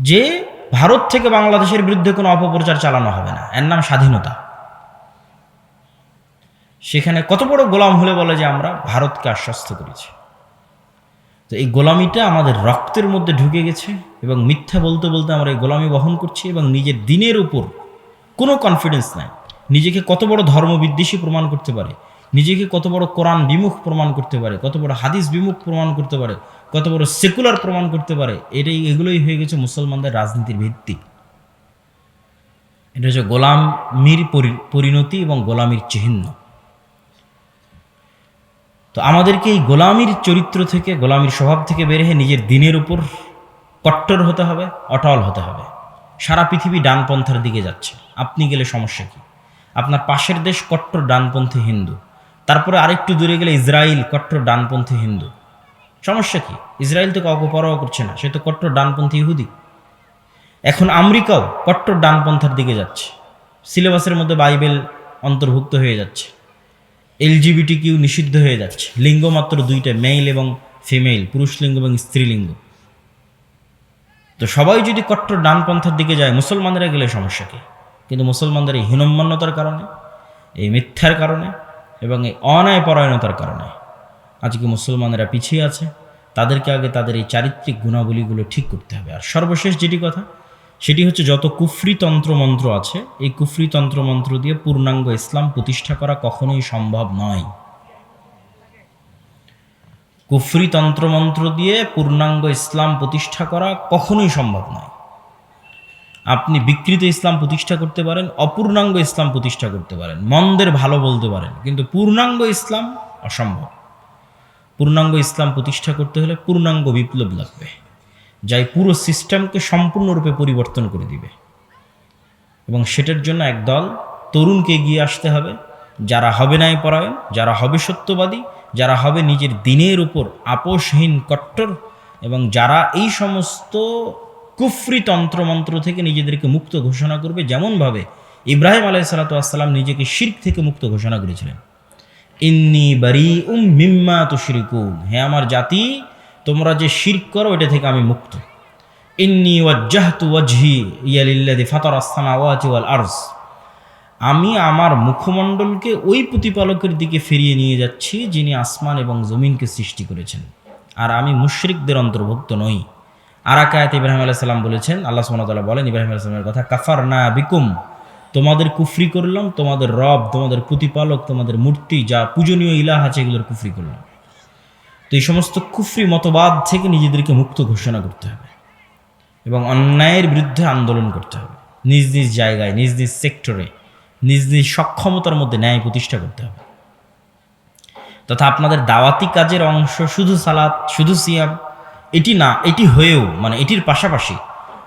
যে ভারত থেকে বাংলাদেশের বিরুদ্ধে কোনো অপপ্রচার চালানো হবে না। এর নাম স্বাধীনতা। সেখানে কত বড় গোলাম হলে বলে যে আমরা ভারতকে আশ্বস্ত করেছি। তো এই গোলামিটা আমাদের রক্তের মধ্যে ঢুকে গেছে এবং মিথ্যা বলতে বলতে আমরা এই গোলামি বহন করছি এবং নিজের দিনের উপর কোনো কনফিডেন্স নাই। নিজেকে কত বড় ধর্মবিদ্বেষী প্রমাণ করতে পারে? নিজেকে কত বড় কোরআন বিমুখ প্রমাণ করতে পারে? কত বড় হাদিস বিমুখ প্রমাণ করতে পারে? কত বড় সেকুলার প্রমাণ করতে পারে? এটাই, এগুলোই হয়ে গেছে মুসলমানদের রাজনীতির ভিত্তি। এটা হচ্ছে গোলামির পরি- পরিণতি এবং গোলামির চিহ্ন। তো আমাদেরকে এই গোলামির চরিত্র থেকে, গোলামির স্বভাব থেকে বের হয়ে নিজের দিনের উপর কট্টর হতে হবে, অটল হতে হবে। সারা পৃথিবী ডানপন্থার দিকে যাচ্ছে। আপনি গেলে সমস্যা কি? আপনার পাশের দেশ কট্টর ডানপন্থী হিন্দু। তারপরে আরেকটু দূরে গেলে ইসরায়েল কট্টর ডানপন্থী হিন্দু। সমস্যা কি? ইসরায়েল তো কাউকে পরোয়া করছে না, সে তো কট্টর ডানপন্থী ইহুদি। এখন আমেরিকাও কট্টর ডানপন্থার দিকে যাচ্ছে। সিলেবাসের মধ্যে বাইবেল অন্তর্ভুক্ত হয়ে যাচ্ছে। এলজিবিটি কিউ নিষিদ্ধ হয়ে যাচ্ছে। লিঙ্গ মাত্র দুইটা, মেল এবং ফিমেল, পুরুষ লিঙ্গ এবং স্ত্রীলিঙ্গ তো সবাই যদি কট্টর ডানপন্থার দিকে যায়, মুসলমানরা গেলে সমস্যা কি? কিন্তু মুসলমানদের এই হীনম্মান্যতার কারণে, এই মিথ্যার কারণে এবং এই অন্যায় পরায়ণতার কারণে আজকে মুসলমানেরা পিছিয়ে আছে, তাদেরকে আগে তাদের এই চারিত্রিক গুণাবলীগুলো ঠিক করতে হবে। আর সর্বশেষ যেটি কথা, সেটি হচ্ছে যত কুফরি তন্ত্রমন্ত্র আছে, এই কুফরি তন্ত্রমন্ত্র দিয়ে পূর্ণাঙ্গ ইসলাম প্রতিষ্ঠা করা কখনোই সম্ভব নয়। কুফরি তন্ত্রমন্ত্র দিয়ে পূর্ণাঙ্গ ইসলাম প্রতিষ্ঠা করা কখনোই সম্ভব নয়। আপনি বিকৃত ইসলাম প্রতিষ্ঠা করতে পারেন, অপূর্ণাঙ্গ ইসলাম প্রতিষ্ঠা করতে পারেন, মন্দের ভালো বলতে পারেন, কিন্তু পূর্ণাঙ্গ ইসলাম অসম্ভব। পূর্ণাঙ্গ ইসলাম প্রতিষ্ঠা করতে হলে পূর্ণাঙ্গ বিপ্লব লাগবে, যাই পুরো সিস্টেমকে সম্পূর্ণরূপে পরিবর্তন করে দিবে। এবং সেটার জন্য একদল তরুণকে এগিয়ে আসতে হবে, যারা হবে নাই পরায়ণ যারা হবে সত্যবাদী, যারা হবে নিজের দিনের উপর আপোষহীন কট্টর, এবং যারা এই সমস্ত কুফরি তন্ত্রমন্ত্র থেকে নিজেদেরকে মুক্ত ঘোষণা করবে, যেমনভাবে ইব্রাহিম আলাই সালাতাম নিজেকে শির্ক থেকে মুক্ত ঘোষণা করেছিলেন। ইন্নি বারি উম মিম্মা তুশরিকুন। হে আমার জাতি, তোমরা যে শির করো, এটা থেকে আমি মুক্ত। ইন্নি ওয়াজ্জাহতু ওয়াজহি, ইয়ালিল্লাযী ফাতারাস সামাওয়াতি ওয়াল আমি আমার মুখমণ্ডলকে ওই প্রতিপালকের দিকে ফিরিয়ে নিয়ে যাচ্ছি, যিনি আসমান এবং জমিনকে সৃষ্টি করেছেন। আর আমি মুশরিকদের অন্তর্ভুক্ত নই। আর আকায়াত ইব্রাহিম আলাইহিস সালাম বলেছেন, আল্লাহ সুবহানাহু বলেন, ইব্রাহিম আলাইহিস সালামের কথা কাফার না বিকুম তোমাদের কুফরি করলাম, তোমাদের রব, তোমাদের প্রতিপালক, তোমাদের মূর্তি, যা পূজনীয় ইলাহ আছে এগুলোর কুফরি করলাম। তো এই সমস্ত কুফরি মতবাদ থেকে নিজেদেরকে মুক্ত ঘোষণা করতে হবে এবং অন্যায়ের বিরুদ্ধে আন্দোলন করতে হবে। নিজ নিজ জায়গায়, নিজ নিজ সেক্টরে, নিজ নিজ সক্ষমতার মধ্যে ন্যায় প্রতিষ্ঠা করতে হবে। তথা আপনাদের দাওয়াতি কাজের অংশ শুধু সালাত, শুধু সিয়াম, এটি না, এটি হয়েও মানে এটির পাশাপাশি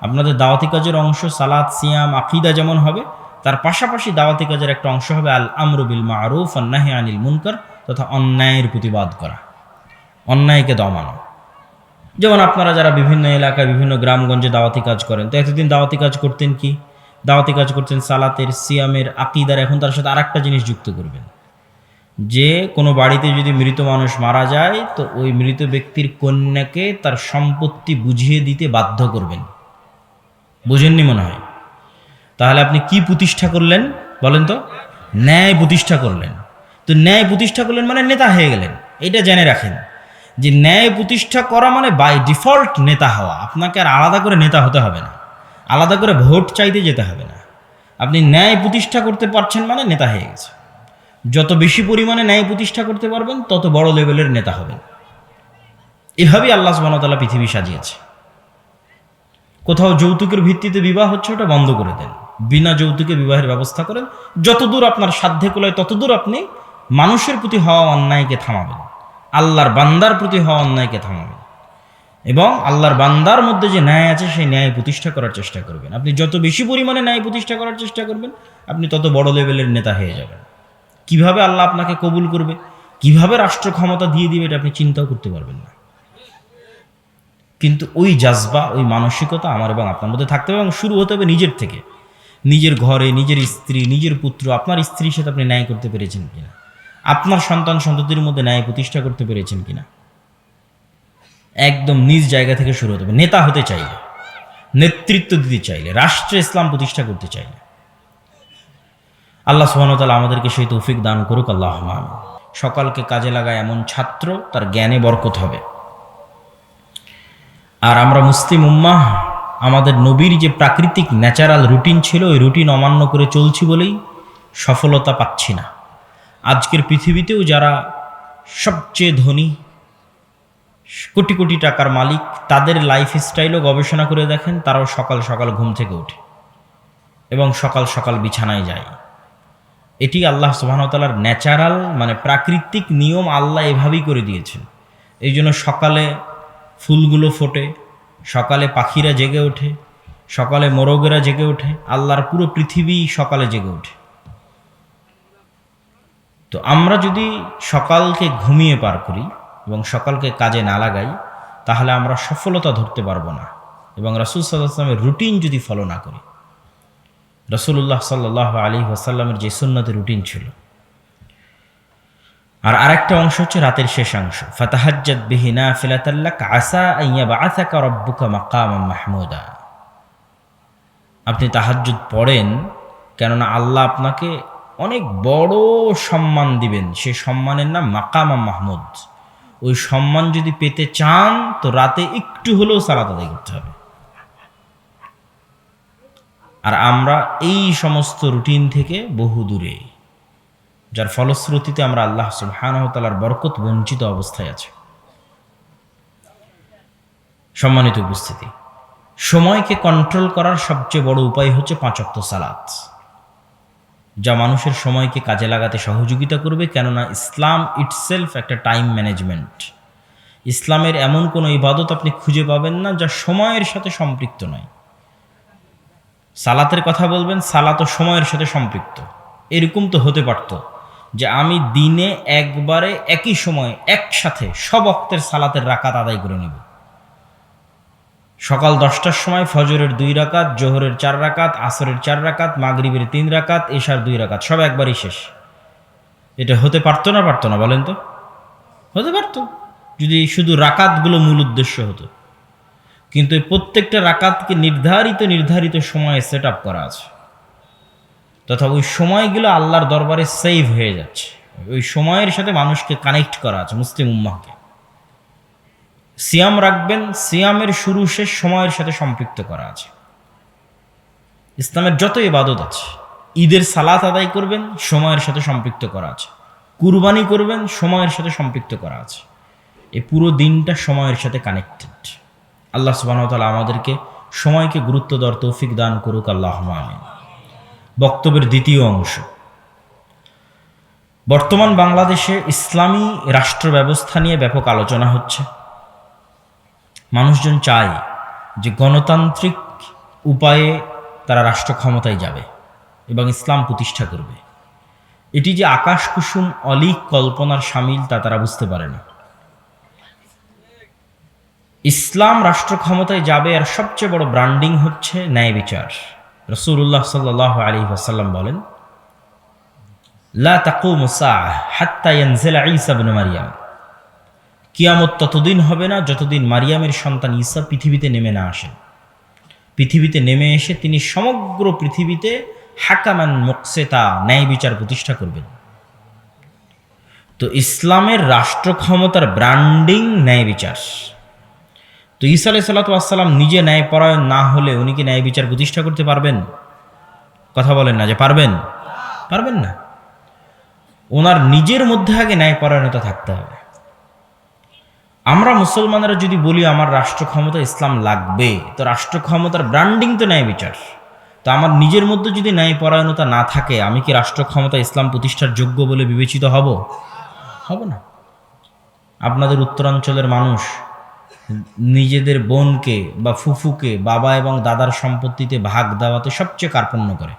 আপনাদের দাওয়াতি কাজের অংশ, সালাত, সিয়াম, আকিদা যেমন হবে তার পাশাপাশি দাওয়াতি কাজের একটা অংশ হবে আল আমরুবিল মারুফ আন্নাহি আনিল মুনকার তথা অন্যায়ের প্রতিবাদ করা। অন্যায়কে দমানো। যেমন আপনারা যারা বিভিন্ন এলাকায়, বিভিন্ন গ্রামগঞ্জে দাওয়াতি কাজ করেন, তো এতদিন দাওয়াতি কাজ করতেন কি? দাওয়াতি কাজ করতেন সালাতের, সিয়ামের, আকিদার, এখন তার সাথে আরেকটা জিনিস যুক্ত করবেন। যে কোনো বাড়িতে যদি মৃত মানুষ মারা যায়, তো ওই মৃত ব্যক্তির কন্যাকে তার সম্পত্তি বুঝিয়ে দিতে বাধ্য করবেন। বুঝেননি মনে হয়? তাহলে আপনি কি প্রতিষ্ঠা করলেন? বলেন তো। ন্যায় প্রতিষ্ঠা করলেন। তো ন্যায় প্রতিষ্ঠা করলেন মানে নেতা হয়ে গেলেন। এটা জেনে রাখেন যে ন্যায় প্রতিষ্ঠা করা মানে বাই ডিফল্ট নেতা হওয়া। আপনাকে আর আলাদা করে নেতা হতে হবে না। আলাদা করে ভোট চাইতে যেতে হবে না। আপনি ন্যায় প্রতিষ্ঠা করতে পারছেন মানে নেতা হয়ে গেছে। যত বেশি পরিমাণে ন্যায় প্রতিষ্ঠা করতে পারবেন, তত বড় লেভেলের নেতা হবেন। এভাবেই আল্লাহ সুবাহতাল্লাহ পৃথিবী সাজিয়েছে। কোথাও যৌতুকের ভিত্তিতে বিবাহ হচ্ছে, ওটা বন্ধ করে দেন। বিনা যৌতুকে বিবাহের ব্যবস্থা করেন। যতদূর আপনার সাধ্যে কুলায়, ততদূর আপনি মানুষের প্রতি হওয়া অন্যায়কে থামাবেন। আল্লাহর বান্দার প্রতি হওয়া অন্যায়কে থামাবেন। এবং আল্লাহর বান্দার মধ্যে যে ন্যায় আছে, সেই ন্যায় প্রতিষ্ঠা করার চেষ্টা করবেন। আপনি যত বেশি পরিমাণে ন্যায় প্রতিষ্ঠা করার চেষ্টা করবেন, আপনি তত বড় লেভেলের নেতা হয়ে যাবেন। কীভাবে আল্লাহ আপনাকে কবুল করবে, কীভাবে রাষ্ট্র ক্ষমতা দিয়ে দিবে, এটা আপনি চিন্তাও করতে পারবেন না। কিন্তু ওই জাজবা, ওই মানসিকতা আমার এবং আপনার মধ্যে থাকতে হবে এবং শুরু হতে হবে নিজের থেকে। নিজের ঘরে, নিজের স্ত্রী, নিজের পুত্র, আপনার স্ত্রীর সাথে আপনি ন্যায় করতে পেরেছেন কিনা? আপনার সন্তান সন্ততির মধ্যে ন্যায় প্রতিষ্ঠা করতে পেরেছেন কিনা? একদম নিজ জায়গা থেকে শুরু হতে হবে। নেতা হতে চাইলে, নেতৃত্ব দিতে চাইলে, রাষ্ট্রে ইসলাম প্রতিষ্ঠা করতে চাইলে। আল্লাহ সুহানতাল আমাদেরকে সেই তৌফিক দান করুক, আল্লাহ। সকালকে কাজে লাগায় এমন ছাত্র, তার জ্ঞানে বরকত হবে। আর আমরা মুসলিম উম্মাহ আমাদের নবীর যে প্রাকৃতিক ন্যাচারাল রুটিন ছিল, ওই রুটিন অমান্য করে চলছি বলেই সফলতা পাচ্ছি না। আজকের পৃথিবীতেও যারা সবচেয়ে ধনী, কোটি কোটি টাকার মালিক, তাদের লাইফ স্টাইলও গবেষণা করে দেখেন, তারাও সকাল সকাল ঘুম থেকে ওঠে এবং সকাল সকাল বিছানায় যায়। এটি আল্লাহ সুবাহতালার ন্যাচারাল মানে প্রাকৃতিক নিয়ম আল্লাহ এভাবেই করে দিয়েছেন। এই জন্য সকালে ফুলগুলো ফোটে সকালে পাখিরা জেগে ওঠে, সকালে মোরগেরা জেগে ওঠে, আল্লাহর পুরো পৃথিবী সকালে জেগে ওঠে। তো আমরা যদি সকালকে ঘুমিয়ে পার করি এবং সকালকে কাজে না লাগাই, তাহলে আমরা সফলতা ধরতে পারব না এবং রাসুল সাল্লাহামের রুটিন যদি ফলো না করি। রসুল্লাহ সাল্লাহ আলী ওয়াসাল্লামের যে সুন্নতের রুটিন ছিল আর আরেকটা অংশ হচ্ছে রাতের শেষাংশ ফাতাহাজ্জাদ বিহিনা ফিলাতাল্লাক আসা আইয়া বা আসাকা রব্বুকা মাকাম মাহমুদা। আপনি তাহাজ্জুদ পড়েন, কেননা আল্লাহ আপনাকে অনেক বড় সম্মান দিবেন। সে সম্মানের নাম মাকামা মাহমুদ। ওই সম্মান যদি পেতে চান, তো রাতে একটু হলেও সালাত আদায় করতে হবে। আর আমরা এই সমস্ত রুটিন থেকে বহু দূরে যার ফলশ্রুতিতে আমরা আল্লাহ সুবহানহতালার বরকত বঞ্চিত অবস্থায় আছে। সম্মানিত উপস্থিতি, সময়কে কন্ট্রোল করার সবচেয়ে বড় উপায় হচ্ছে পাঁচক্ত সালাত। যা মানুষের সময়কে কাজে লাগাতে সহযোগিতা করবে, কেননা ইসলাম ইটসেলফ একটা টাইম ম্যানেজমেন্ট ইসলামের এমন কোনো ইবাদত আপনি খুঁজে পাবেন না, যা সময়ের সাথে সম্পৃক্ত নয়। সালাতের কথা বলবেন, সালাত সময়ের সাথে সম্পৃক্ত। এরকম তো হতে পারত। যে আমি দিনে একবারে একই সময় একসাথে সব অক্তের সালাতের রাকাত আদায় করে নেব। সকাল দশটার সময় ফজরের দুই রাকাত, জোহরের চার রাকাত, আসরের চার রাকাত, মাগরিবের তিন রাকাত, এশার দুই রাকাত, সব একবারই শেষ। এটা হতে পারতো না পারতো না বলেন তো? হতে পারতো। যদি শুধু রাকাতগুলো মূল উদ্দেশ্য হতো। কিন্তু প্রত্যেকটা রাকাতকে নির্ধারিত নির্ধারিত সময়ে সেট করা আছে। তথা ওই সময়গুলো আল্লাহর দরবারে সেভ হয়ে যাচ্ছে। ওই সময়ের সাথে মানুষকে কানেক্ট করা আছে, মুসলিম উম্মাহকে। সিয়াম রাখবেন, সিয়ামের শুরু শেষ সময়ের সাথে সম্পৃক্ত করা আছে। ইসলামের যত ইবাদত আছে, ঈদের সালাত আদায় করবেন, সময়ের সাথে সম্পৃক্ত করা আছে। কুরবানি করবেন, সময়ের সাথে সম্পৃক্ত করা আছে। এই পুরো দিনটা সময়ের সাথে কানেক্টেড আল্লাহ সুবাহতালা আমাদেরকে সময়কে গুরুত্ব দেওয়ার তৌফিক দান করুক আল্লাহ আমিন। বক্তব্যের দ্বিতীয় অংশ। বর্তমান বাংলাদেশে ইসলামী রাষ্ট্র ব্যবস্থা নিয়ে ব্যাপক আলোচনা হচ্ছে। মানুষজন চায় যে গণতান্ত্রিক উপায়ে তারা রাষ্ট্র ক্ষমতায় যাবে এবং ইসলাম প্রতিষ্ঠা করবে। এটি যে আকাশ কুসুম অলিক কল্পনার সামিল তা তারা বুঝতে পারে না। ইসলাম রাষ্ট্র ক্ষমতায় যাবে আর সবচেয়ে বড় ব্র্যান্ডিং হচ্ছে ন্যায় বিচার। রসুল্লাহ সাল্লাহ আলী আসাল্লাম বলেন, লা ইবনে মারিয়াম। কিয়ামত ততদিন হবে না যতদিন মারিয়ামের সন্তান ঈসা পৃথিবীতে নেমে না আসেন পৃথিবীতে নেমে এসে তিনি সমগ্র পৃথিবীতে হাকামান মোকসেতা ন্যায় বিচার প্রতিষ্ঠা করবেন। তো ইসলামের রাষ্ট্র ক্ষমতার ব্র্যান্ডিং ন্যায় বিচার। তো ঈসা আলাই সাল্লাতাম নিজে ন্যায় পরায়ণ না হলে উনি কি ন্যায় বিচার প্রতিষ্ঠা করতে পারবেন? কথা বলেন না যে পারবেন? পারবেন না। ওনার নিজের মধ্যে আগে ন্যায় পরায়ণতা থাকতে হবে। আমরা মুসলমানেরা যদি বলি আমার রাষ্ট্র ক্ষমতা ইসলাম লাগবে, তো রাষ্ট্র ক্ষমতার ব্র্যান্ডিং তো ন্যায় বিচার। তো আমার নিজের মধ্যে যদি ন্যায় পরায়ণতা না থাকে, আমি কি রাষ্ট্র ক্ষমতা ইসলাম প্রতিষ্ঠার যোগ্য বলে বিবেচিত হব? হব না। আপনাদের উত্তরাঞ্চলের মানুষ নিজেদের বোনকে বা ফুফুকে, বাবা এবং দাদার সম্পত্তিতে ভাগ দেওয়াতে সবচেয়ে কার্পণ্য করে।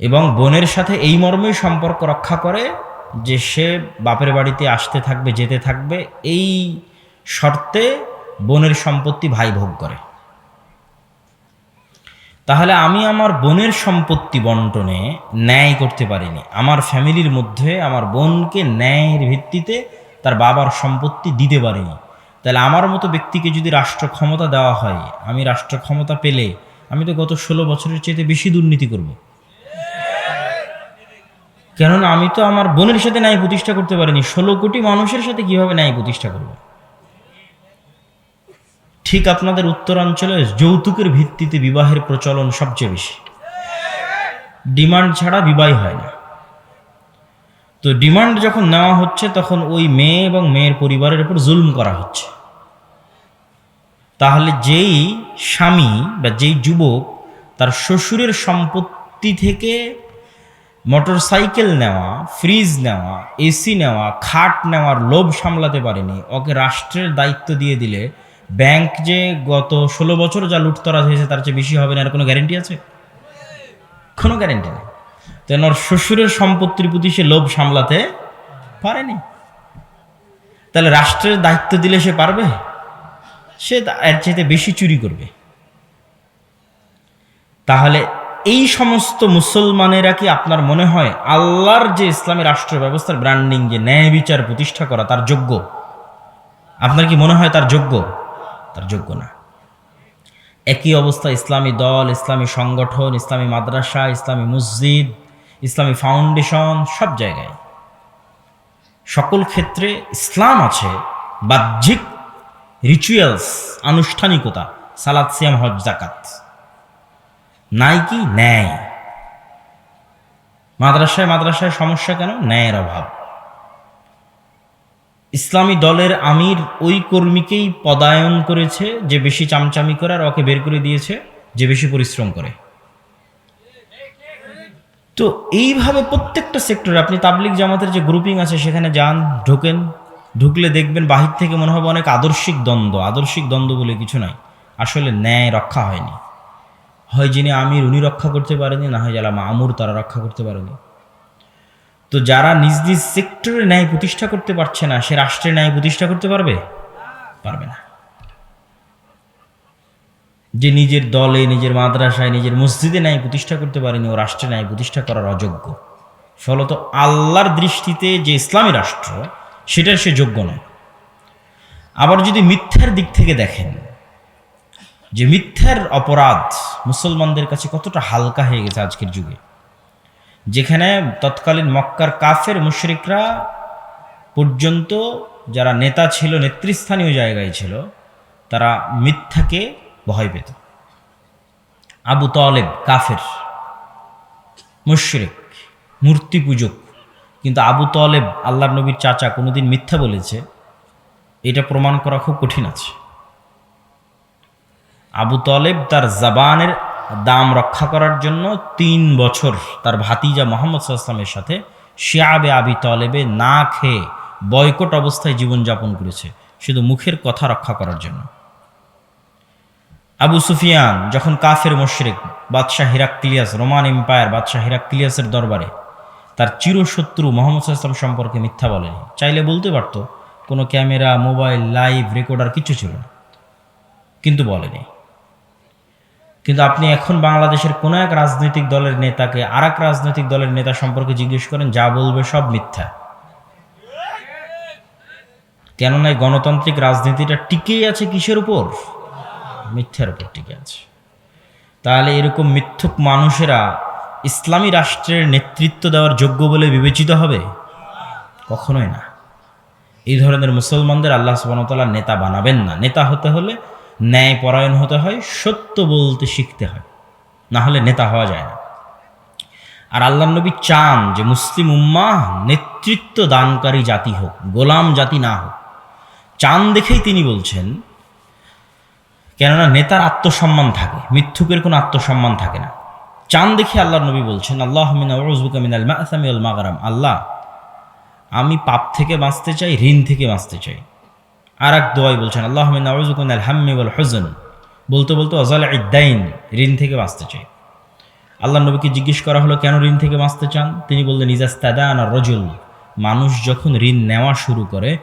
এবং বোনের সাথে এই মর্মেই সম্পর্ক রক্ষা করে যে সে বাপের বাড়িতে আসতে থাকবে, যেতে থাকবে, এই শর্তে বোনের সম্পত্তি ভাই ভোগ করে। তাহলে আমি আমার বোনের সম্পত্তি বন্টনে ন্যায় করতে পারিনি। আমার ফ্যামিলির মধ্যে আমার বোনকে ন্যায়ের ভিত্তিতে তার বাবার সম্পত্তি দিতে পারিনি। তাহলে আমার মতো ব্যক্তিকে যদি রাষ্ট্র ক্ষমতা দেওয়া হয়, আমি রাষ্ট্র ক্ষমতা পেলে আমি তো গত ষোলো বছরের চেয়ে বেশি দুর্নীতি করব। কেননা আমি তো আমার বোনের সাথে ন্যায় প্রতিষ্ঠা করতে পারিনি। ষোলো কোটি মানুষের সাথে কীভাবে ন্যায় প্রতিষ্ঠা করব? ঠিক আপনাদের উত্তরাঞ্চলে যৌতুকের ভিত্তিতে বিবাহের প্রচলন সবচেয়ে বেশি। ডিমান্ড ছাড়া বিবাহ হয় না। তো ডিমান্ড যখন নেওয়া হচ্ছে, তখন ওই মেয়ে এবং মেয়ের পরিবারের উপর জুলম করা হচ্ছে। তাহলে যেই স্বামী বা যেই যুবক তার শ্বশুরের সম্পত্তি থেকে মোটর সাইকেল নেওয়া, ফ্রিজ নেওয়া, এসি নেওয়া, খাট নেওয়ার লোভ সামলাতে পারেনি, ওকে রাষ্ট্রের দায়িত্ব দিয়ে দিলে ব্যাংক যে গত ষোলো বছর যা লুটতরাজ হয়েছে, তার চেয়ে বেশি হবে না আর কোনো গ্যারেন্টি আছে? কোনো গ্যারেন্টি নেই। তো ওর শ্বশুরের সম্পত্তির প্রতি সে লোভ সামলাতে পারেনি। তাহলে রাষ্ট্রের দায়িত্ব দিলে সে পারবে? সে এর চাইতে বেশি চুরি করবে। তাহলে এই সমস্ত মুসলমানেরা কি আপনার মনে হয় আল্লাহর যে ইসলামী রাষ্ট্র ব্যবস্থার ব্র্যান্ডিং যে ন্যায় বিচার প্রতিষ্ঠা করা তার যোগ্য? আপনার কি মনে হয় তার যোগ্য? তার যোগ্য না। একই অবস্থা ইসলামী দল, ইসলামী সংগঠন, ইসলামী মাদ্রাসা, ইসলামী মসজিদ ইসলামী ফাউন্ডেশন সব জায়গায়। সকল ক্ষেত্রে ইসলাম আছে, বাহ্যিক রিচুয়ালস আনুষ্ঠানিকতা সালাদ সিয়াম, হজ জাকাত নাই কি? ন্যায়। মাদ্রাসায় মাদ্রাসায় সমস্যা কেন? ন্যায়ের অভাব। ইসলামী দলের আমির ওই কর্মীকেই পদায়ন করেছে, যে বেশি চামচামি করে আর ওকে বের করে দিয়েছে, যে বেশি পরিশ্রম করে। তো এইভাবে প্রত্যেকটা সেক্টরে আপনি তাবলিক জামাতের যে গ্রুপিং আছে, সেখানে যান, ঢোকেন, ঢুকলে দেখবেন বাহির থেকে মনে হবে অনেক আদর্শিক দ্বন্দ্ব। আদর্শিক দ্বন্দ্ব বলে কিছু নাই। আসলে ন্যায় রক্ষা হয়নি। হয় যিনি আমির, উনি রক্ষা করতে পারেনি, না হয় যারা মামুর, তারা রক্ষা করতে পারেনি। তো যারা নিজ নিজ সেক্টরে ন্যায় প্রতিষ্ঠা করতে পারছে না, সে রাষ্ট্রে ন্যায় প্রতিষ্ঠা করতে পারবে? পারবে না। যে নিজের দলে, নিজের মাদ্রাসায়, নিজের মসজিদে ন্যায় প্রতিষ্ঠা করতে পারেনি, ও রাষ্ট্রে ন্যায় প্রতিষ্ঠা করার অযোগ্য। ফলত আল্লাহর দৃষ্টিতে যে ইসলামী রাষ্ট্র, সেটার সে যোগ্য নয়। আবার যদি মিথ্যার দিক থেকে দেখেন, যে মিথ্যার অপরাধ মুসলমানদের কাছে কতটা হালকা হয়ে গেছে আজকের যুগে, যেখানে তৎকালীন মক্কার কাফের মুশরিকরা পর্যন্ত যারা নেতা ছিল, নেতৃস্থানীয় জায়গায় ছিল, তারা মিথ্যাকে ভয় পেত আবু তলেব কাফের, মুশরিক মূর্তি পূজক কিন্তু আবু তলেব আল্লাহ নবীর চাচা কোনোদিন মিথ্যা বলেছে, এটা প্রমাণ করা খুব কঠিন আছে। আবু তলেব তার জাবানের দাম রক্ষা করার জন্য তিন বছর তার ভাতিজা মোহাম্মদ সাল্লামের সাথে শিয়াবে আবি তলেবে না খেয়ে বয়কট অবস্থায় জীবনযাপন করেছে, শুধু মুখের কথা রক্ষা করার জন্য। আবু সুফিয়ান যখন কাফের মোশরেক, বাদশাহ হিরাক্লিয়াস, রোমান এম্পায়ার বাদশাহ হিরাক্লিয়াসের দরবারে, তার চিরশত্রু মোহাম্মদ সাল্লাম সম্পর্কে মিথ্যা বলেনি। চাইলে বলতে পারতো, কোনো ক্যামেরা, মোবাইল, লাইভ রেকর্ডার কিছু ছিল না। কিন্তু বলেনি। কিন্তু আপনি এখন বাংলাদেশের কোনো এক রাজনৈতিক দলের নেতাকে আর এক রাজনৈতিক দলের নেতা সম্পর্কে জিজ্ঞেস করেন, যা বলবে সব মিথ্যা। কেননা গণতান্ত্রিক রাজনীতিটা টিকেই আছে কিসের উপর? মিথ্যার উপর টিকে আছে। তাহলে এরকম মিথ্যুক মানুষেরা ইসলামী রাষ্ট্রের নেতৃত্ব দেওয়ার যোগ্য বলে বিবেচিত হবে? কখনোই না। এই ধরনের মুসলমানদের আল্লাহ সুবাহতাল্লাহ নেতা বানাবেন না। নেতা হতে হলে ন্যায় পরায়ণ হতে হয়, সত্য বলতে শিখতে হয়। না হলে নেতা হওয়া যায় না। আর আল্লাহ নবী চান যে মুসলিম উম্মাহ নেতৃত্ব দানকারী জাতি হোক, গোলাম জাতি না হোক। চান দেখেই তিনি বলছেন কেননা নেতার আত্মসম্মান থাকে, মিথ্যুকের কোনো আত্মসম্মান থাকে না। চান দেখে আল্লাহ নবী বলছেন, আল্লাহ মাগারাম। আল্লাহ, আমি পাপ থেকে বাঁচতে চাই, ঋণ থেকে বাঁচতে চাই। আর এক দোয়াই বলছেন, আল্লাহ মিনাল হাম্মি বল হজন। বলতে বলতে অজাল ইদ্দাইন ঋণ থেকে বাঁচতে চাই। আল্লাহ নবীকে জিজ্ঞেস করা হলো, কেন ঋণ থেকে বাঁচতে চান? তিনি বললেন, ইজাস্তাদান আর রজুল। মানুষ যখন ঋণ নেওয়া শুরু করে